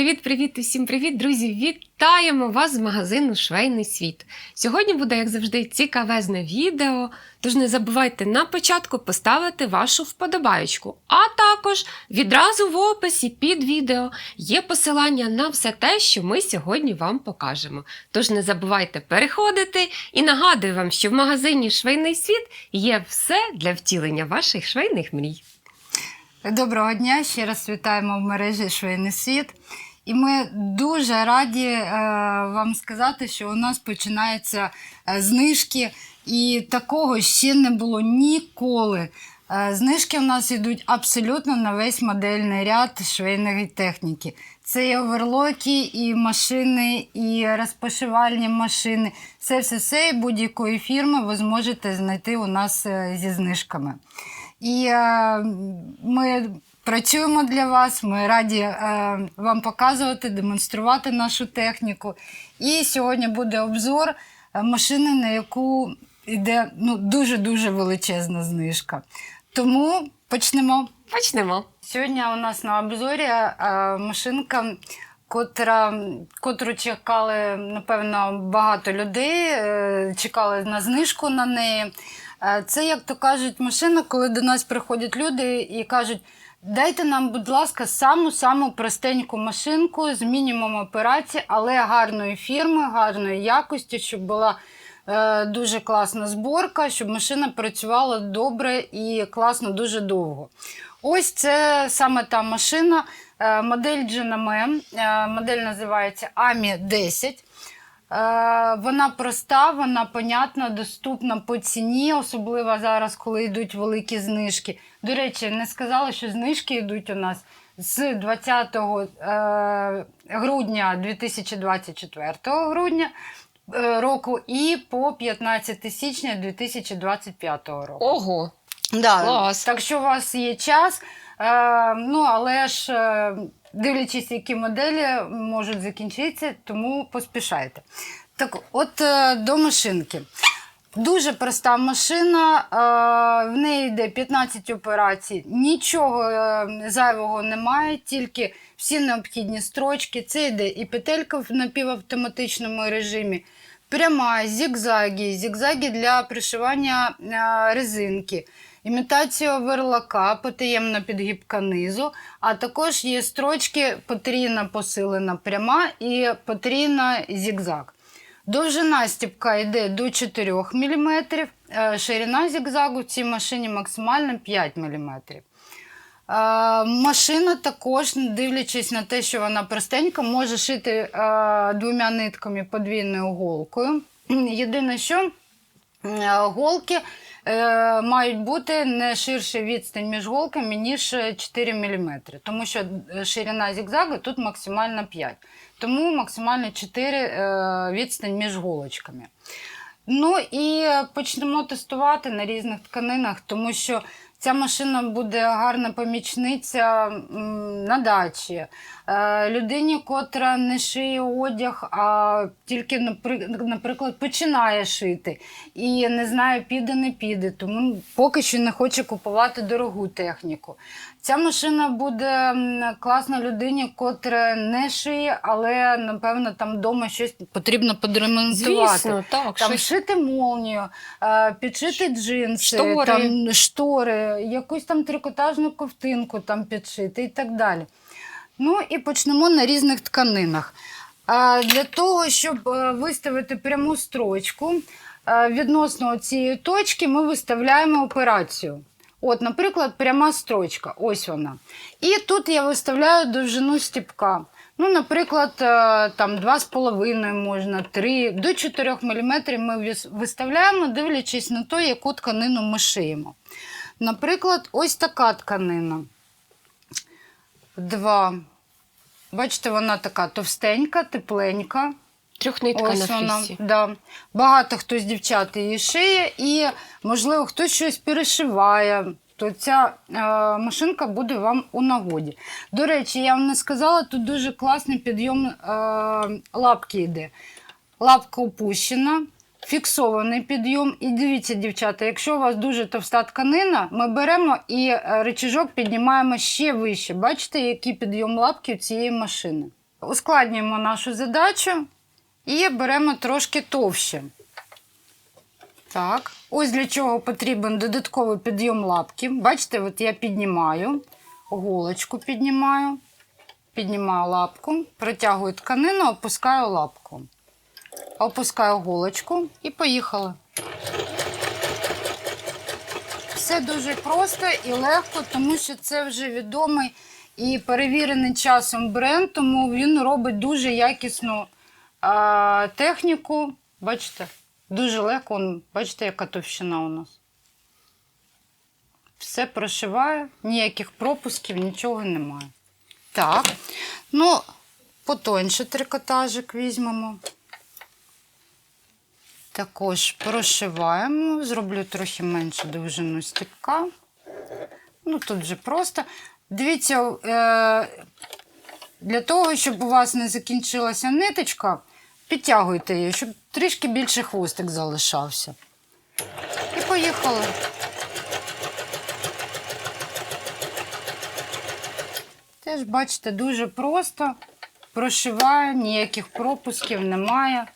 Привіт-привіт, усім привіт, друзі! Вітаємо вас з магазину Швейний світ. Сьогодні буде, як завжди, цікавезне відео. Тож не забувайте на початку поставити вашу вподобаєчку. А також відразу в описі під відео є посилання на все те, що ми сьогодні вам покажемо. Тож не забувайте переходити і нагадую вам, що в магазині Швейний світ є все для втілення ваших швейних мрій. Доброго дня, ще раз вітаємо в мережі Швейний світ. І ми дуже раді е, вам сказати, що у нас починаються е, знижки, і такого ще не було ніколи. Е, знижки у нас йдуть абсолютно на весь модельний ряд швейної техніки. Це і оверлоки, і машини, і розпошивальні машини. Все все все будь-якої фірми ви зможете знайти у нас е, зі знижками. І е, ми працюємо для вас. Ми раді е, вам показувати, демонструвати нашу техніку. І сьогодні буде обзор е, машини, на яку йде ну, дуже-дуже величезна знижка. Тому почнемо. Почнемо. Сьогодні у нас на обзорі е, машинка, котра, котру чекали, напевно, багато людей, е, чекали на знижку на неї. Е, Це, як то кажуть, машина, коли до нас приходять люди і кажуть, дайте нам, будь ласка, саму-саму простеньку машинку з мінімум операцій, але гарної фірми, гарної якості, щоб була е, дуже класна зборка, щоб машина працювала добре і класно дуже довго. Ось це саме та машина, е, модель GNM, е, модель називається AMI 10. Е, Вона проста, вона понятна, доступна по ціні, особливо зараз, коли йдуть великі знижки. До речі, не сказала, що знижки йдуть у нас з 20 е, грудня 2024 грудня е, року і по 15 січня 2025 року. Ого! Да. Клас. Так що у вас є час, ну але ж дивлячись, які моделі можуть закінчитися, тому поспішайте. Так, от е, до машинки. Дуже проста машина, е, в неї йде 15 операцій, нічого е, зайвого немає, тільки всі необхідні строчки. Це йде і петелька в напівавтоматичному режимі, пряма, зігзаги, зігзаги для пришивання резинки, імітація оверлока, потаємна підгибка низу, а також є строчки потрійна посилена пряма і потрійна зігзаг. Довжина стіпка йде до 4 мм, ширина зігзагу в цій машині максимально 5 мм. Е, Машина також, дивлячись на те, що вона простенька, може шити е, двома нитками подвійною голкою. Єдине, що е, голки е, мають бути не ширше відстань між голками, ніж 4 мм, тому що е, ширина зігзагу тут максимально 5 тому максимально 4 е, відстань між голочками. Ну і почнемо тестувати на різних тканинах, тому що ця машина буде гарна помічниця на дачі. Е, людині, котра не шиє одяг, а тільки, наприклад, починає шити і не знає, піде, не піде, тому поки що не хоче купувати дорогу техніку. Ця машина буде класна людині, котра не шиє, але напевно там вдома щось потрібно подремонтувати. Звісно, так. Там щось- шити молнію, е, підшити джинси, Штори. там штори, якусь там трикотажну ковтинку там підшити і так далі. Ну і почнемо на різних тканинах. Для того, щоб е, виставити пряму строчку е, відносно цієї точки, ми виставляємо операцію. От, наприклад, пряма строчка, ось вона. І тут я виставляю довжину стіпка. Ну, наприклад, е, там 2,5 можна, 3, до 4 мм ми виставляємо, дивлячись на те, яку тканину ми шиємо. Наприклад, ось така тканина. 2. Бачите, вона така товстенька, тепленька. Трьохнитка Ось на вона. Да. Багато хто з дівчат її шиє, і, можливо, хтось щось перешиває. То ця е, машинка буде вам у нагоді. До речі, я вам не сказала, тут дуже класний підйом е, лапки йде. Лапка опущена, фіксований підйом. І дивіться, дівчата, якщо у вас дуже товста тканина, ми беремо і е, речіжок піднімаємо ще вище. Бачите, який підйом лапки у цієї машини? ускладнюємо нашу задачу і беремо трошки товще. Так, ось для чого потрібен додатковий підйом лапки. Бачите, от я піднімаю, голочку піднімаю, піднімаю лапку, протягую тканину, опускаю лапку. Опускаю голочку і поїхали. Все дуже просто і легко, тому що це вже відомий і перевірений часом бренд, тому він робить дуже якісну а, техніку. Бачите, дуже легко. Бачите, яка товщина у нас. Все прошиває, ніяких пропусків, нічого немає. Так, ну, потоньше трикотажик візьмемо. Також прошиваємо, зроблю трохи меншу довжину стіпка. Ну, тут вже просто. Дивіться, е, для того, щоб у вас не закінчилася ниточка, підтягуйте її, щоб трішки більше хвостик залишався. І поїхали. Теж, бачите, дуже просто. Прошиваю, ніяких пропусків немає.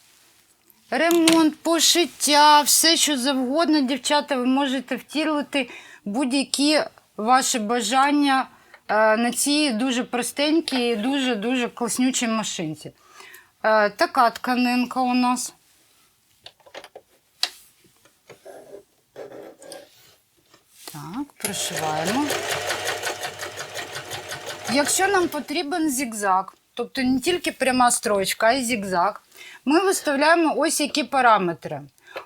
Ремонт, пошиття, все, що завгодно, дівчата, ви можете втілити будь-які ваші бажання е, на цій дуже простенькій і дуже-дуже класнючій машинці. Е, Така тканинка у нас. Так, прошиваємо. Якщо нам потрібен зігзаг, тобто не тільки пряма строчка, а й зігзаг, ми виставляємо ось які параметри.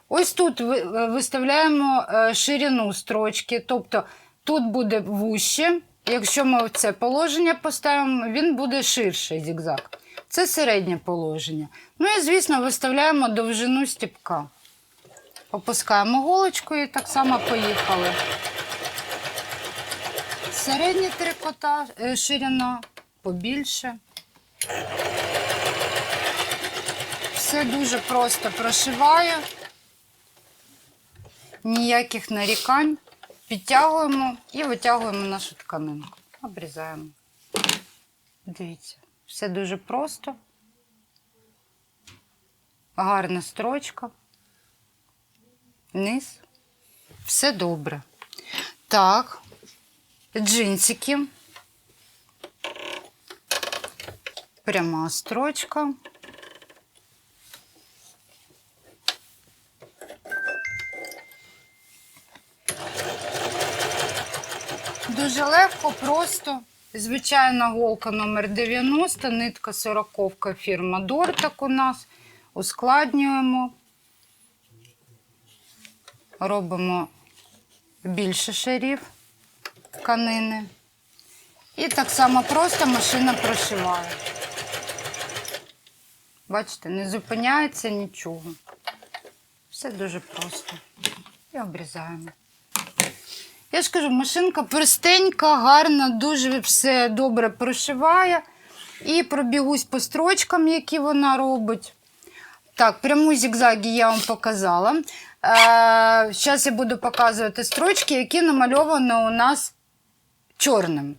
Ось тут е, виставляємо е, ширину строчки, тобто тут буде вуще. Якщо ми в це положення поставимо, він буде ширший зігзаг. Це середнє положення. Ну і, звісно, виставляємо довжину стіпка. Опускаємо голочку і так само поїхали. Середній трикотаж, е, ширина побільше. Все дуже просто прошиваю. Ніяких нарікань. Підтягуємо і витягуємо нашу тканинку. Обрізаємо. Дивіться, все дуже просто. Гарна строчка. Низ. Все добре. Так, джинсики. Пряма строчка. Дуже легко, просто. Звичайна голка номер 90, нитка 40 фірма Дортак у нас. Ускладнюємо. Робимо більше шарів тканини. І так само просто машина прошиває. Бачите, не зупиняється нічого. Все дуже просто. І обрізаємо. Я ж кажу, машинка простенька, гарна, дуже все добре прошиває. І пробігусь по строчкам, які вона робить. Так, пряму зігзаги я вам показала. Зараз я буду показувати строчки, які намальовані у нас чорним.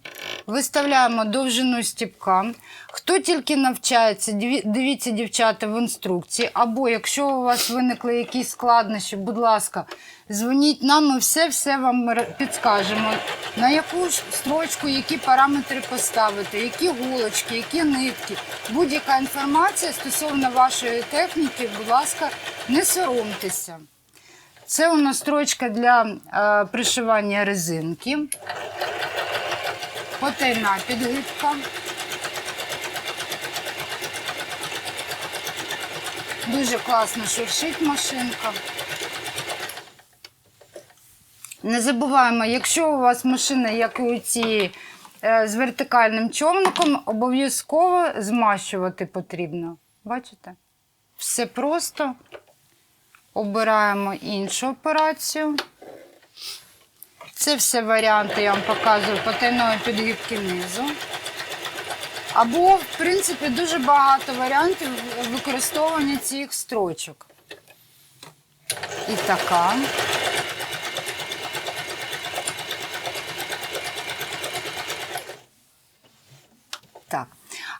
Виставляємо довжину стіпка. Хто тільки навчається, дивіться, дівчата, в інструкції. Або якщо у вас виникли якісь складнощі, будь ласка, дзвоніть нам, ми все-все вам підскажемо. На яку строчку, які параметри поставити, які голочки, які нитки. Будь-яка інформація стосовно вашої техніки, будь ласка, не соромтеся. Це у нас строчка для е, пришивання резинки. Потайна підгибка. Дуже класно шуршить машинка. Не забуваємо, якщо у вас машина, як і у цієї, е, з вертикальним човником, обов'язково змащувати потрібно. Бачите? Все просто. Обираємо іншу операцію. Це все варіанти, я вам показую потайної підгибки низу. Або, в принципі, дуже багато варіантів використовування цих строчок. І така. Так.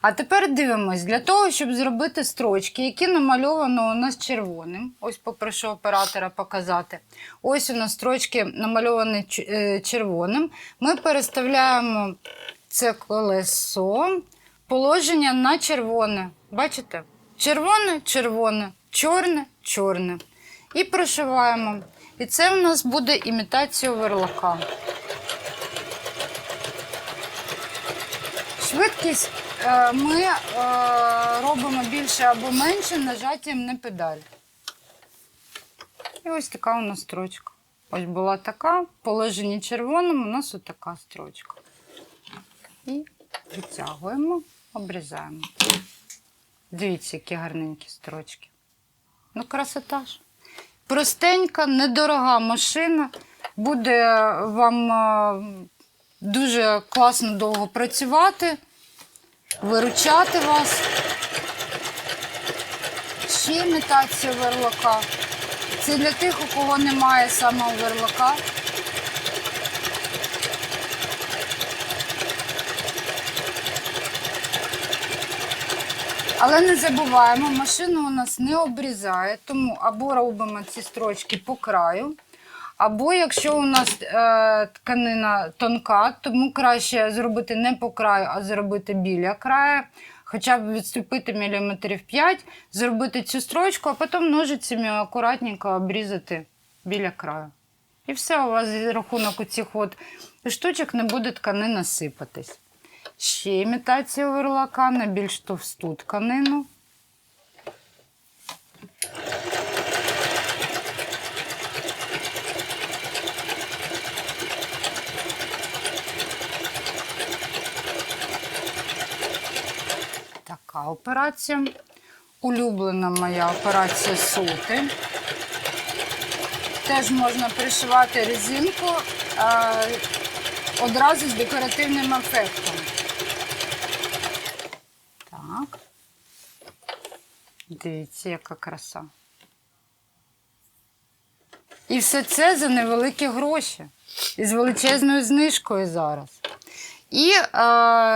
А тепер дивимось, для того, щоб зробити строчки, які намальовано у нас червоним. Ось попрошу оператора показати. Ось у нас строчки намальовані е, червоним. Ми переставляємо це колесо, положення на червоне. Бачите? Червоне, червоне, чорне, чорне. І прошиваємо. І це у нас буде імітація верлака. Швидкість ми е, робимо більше або менше нажаттям на педаль. І ось така у нас строчка. Ось була така, в положенні червоному у нас ось така строчка. І витягуємо, обрізаємо. Дивіться, які гарненькі строчки. Ну, красота ж. Простенька, недорога машина. Буде вам е, дуже класно довго працювати, виручати вас. Ще імітація верлака. Це для тих, у кого немає самого верлака. Але не забуваємо, машину у нас не обрізає, тому або робимо ці строчки по краю, або якщо у нас е, тканина тонка, тому краще зробити не по краю, а зробити біля краю. Хоча б відступити міліметрів 5, зробити цю строчку, а потім ножицями акуратненько обрізати біля краю. І все, у вас за рахунок цих от штучок не буде тканина сипатись. Ще імітація верлака на більш товсту тканину. Така операція. Улюблена моя операція сути. Теж можна пришивати резинку а, одразу з декоративним ефектом. Так. Дивіться, яка краса. І все це за невеликі гроші. І з величезною знижкою зараз. І е,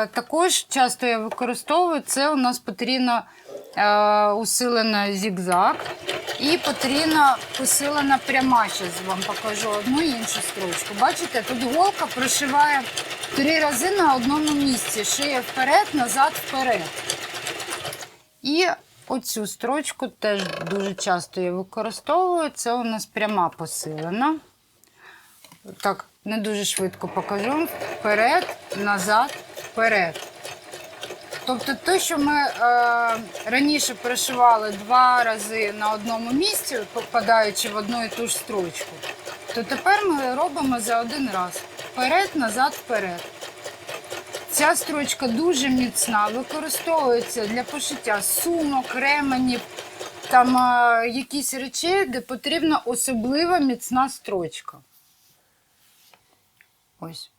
також часто я використовую це у нас потрібно е, усилена зігзаг і потрібна посилена пряма. Зараз вам покажу одну іншу строчку. Бачите, тут голка прошиває три рази на одному місці. Шиє вперед, назад, вперед. І оцю строчку теж дуже часто я використовую. Це у нас пряма посилена. Так, не дуже швидко покажу. Вперед, назад, вперед. Тобто те, що ми е, раніше пришивали два рази на одному місці, попадаючи в одну і ту ж строчку, то тепер ми робимо за один раз. Вперед, назад, вперед. Ця строчка дуже міцна, використовується для пошиття сумок, ременів, там е, якісь речей, де потрібна особлива міцна строчка. Ось.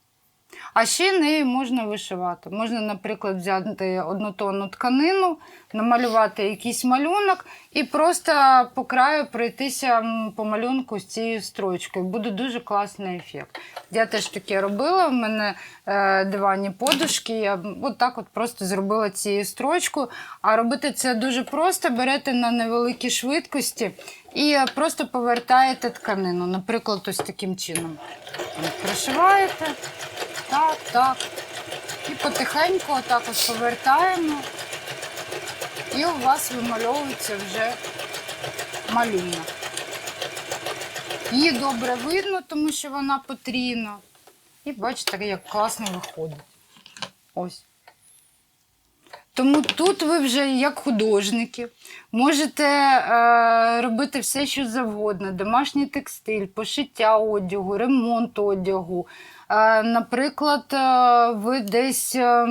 А ще нею можна вишивати. Можна, наприклад, взяти однотонну тканину, намалювати якийсь малюнок і просто по краю пройтися по малюнку з цією строчкою. Буде дуже класний ефект. Я теж таке робила. В мене е, диванні подушки. Я от так от просто зробила цією строчкою. А робити це дуже просто. Берете на невеликій швидкості і просто повертаєте тканину. Наприклад, ось таким чином. Прошиваєте. Так, так. І потихеньку отак от повертаємо. І у вас вимальовується вже малюнок. Її добре видно, тому що вона потрійна. І бачите, як класно виходить. Ось. Тому тут ви вже як художники можете е, робити все, що завгодно: домашній текстиль, пошиття одягу, ремонт одягу. Е, наприклад, е, ви десь е,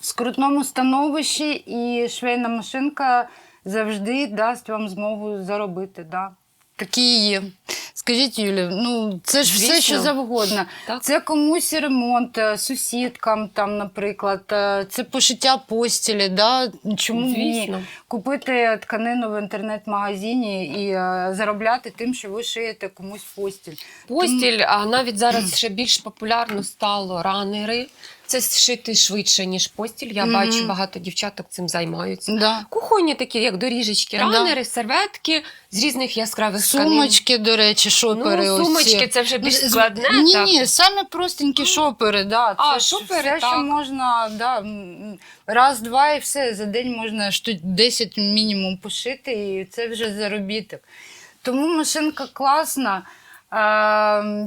в скрутному становищі, і швейна машинка завжди дасть вам змогу заробити. Да. Такі є. Скажіть, Юлі, ну це ж все, що завгодно. Так. Це комусь ремонт, е, сусідкам, там, наприклад, е, це пошиття постілі. Да? Чому ні? Купити тканину в інтернет-магазині і е, заробляти тим, що ви шиєте комусь постіль. Постіль, а навіть зараз ще більш популярно стало ранери. Це зшити швидше, ніж постіль. Я Мгм. бачу, багато дівчаток цим займаються. Да. Кухонні такі, як доріжечки, Да. ранери, серветки з різних яскравих тканин. Сумочки, до речі, шопери. Ну, сумочки це вже більш складне. Ні, так. ні, саме простенькі шопери, да. Це ж шопери, все, що можна, да, раз, два і все. За день можна штук 10 мінімум пошити, і це вже заробіток. Тому машинка класна.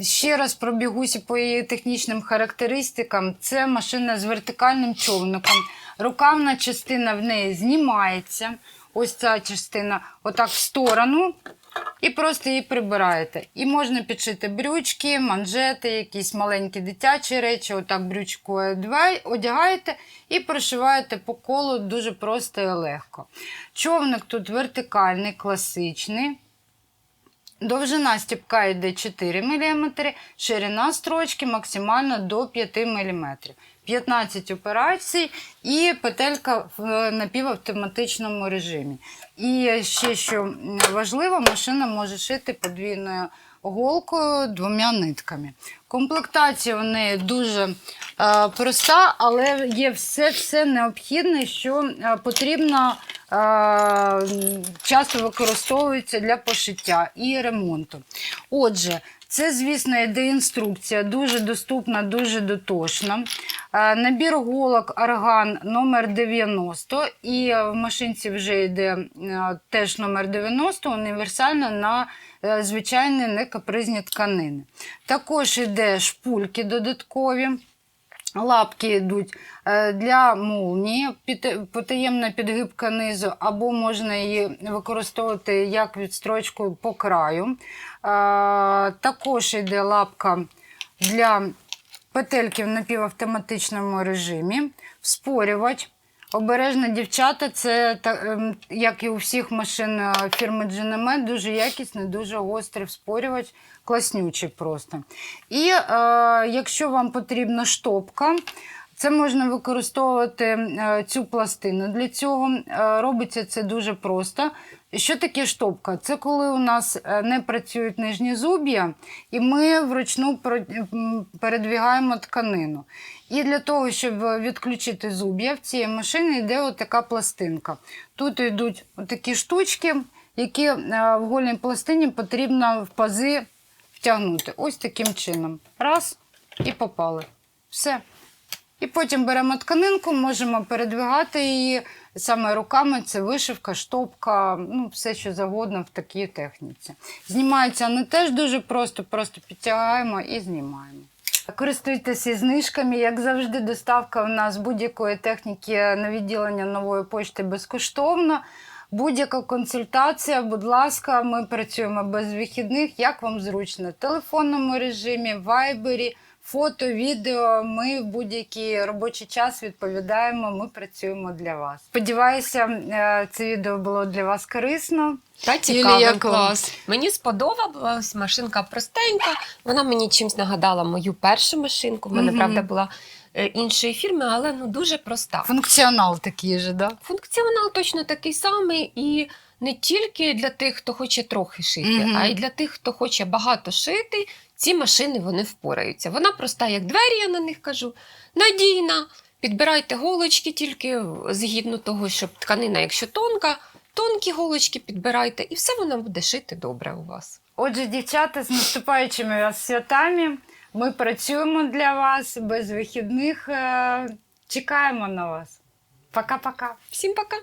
Ще раз пробігуся по її технічним характеристикам. Це машина з вертикальним човником. Рукавна частина в неї знімається. Ось ця частина, отак в сторону. І просто її прибираєте. І можна підшити брючки, манжети, якісь маленькі дитячі речі. Отак брючку одягаєте і прошиваєте по колу дуже просто і легко. Човник тут вертикальний, класичний. Довжина стіпка йде 4 мм, ширина строчки максимально до 5 мм. 15 операцій і петелька в напівавтоматичному режимі. І ще що важливо, машина може шити подвійною голкою двома нитками. Комплектація у неї дуже е, проста, але є все, все необхідне, що е, потрібно часто використовується для пошиття і ремонту. Отже, це, звісно, йде інструкція, дуже доступна, дуже дотошна. Набір голок орган номер 90 і в машинці вже йде теж номер 90, універсально на е, звичайні некапризні тканини. Також йде шпульки додаткові. Лапки йдуть е, для молнії, потаємна підгибка низу, або можна її використовувати як відстрочку по краю. Е, Також йде лапка для петельки в напівавтоматичному режимі, вспорювач. Обережно дівчата, це та- ем, як і у всіх машин е, фірми GNM, дуже якісний, дуже гострий вспорювач, класнючий просто. І е, якщо вам потрібна штопка, це можна використовувати е, цю пластину. Для цього Е, робиться це дуже просто. Що таке штопка? Це коли у нас е, не працюють нижні зуб'я, і ми вручну передвігаємо тканину. І для того, щоб відключити зуб'я, в цій машині йде отака пластинка. Тут йдуть такі штучки, які в гольній пластині потрібно в пази втягнути. Ось таким чином. Раз і попали. Все. І потім беремо тканинку, можемо передвигати її саме руками. Це вишивка, штопка, ну все що завгодно в такій техніці. Знімається вони теж дуже просто, просто підтягаємо і знімаємо. Користуйтеся знижками, як завжди, доставка у нас будь-якої техніки на відділення нової почти безкоштовна. Будь-яка консультація, будь ласка, ми працюємо без вихідних, як вам зручно. В телефонному режимі, вайбері, фото, відео. Ми в будь-який робочий час відповідаємо. Ми працюємо для вас. Сподіваюся, е, це відео було для вас корисно. Та цікаво, клас. Мені сподобалась машинка простенька. Вона мені чимось нагадала мою першу машинку. В мене, Мгм. правда, була іншої фірми, але ну дуже проста. Функціонал такий же, да? Функціонал точно такий самий, і не тільки для тих, хто хоче трохи шити, Мгм. а й для тих, хто хоче багато шити. Ці машини вони впораються. Вона проста, як двері, я на них кажу, надійна. Підбирайте голочки тільки згідно того, щоб тканина, якщо тонка, тонкі голочки підбирайте, і все воно буде шити добре у вас. Отже, дівчата, з наступаючими вас святами. Ми працюємо для вас без вихідних. е, Чекаємо на вас. Пока-пока. Всім пока!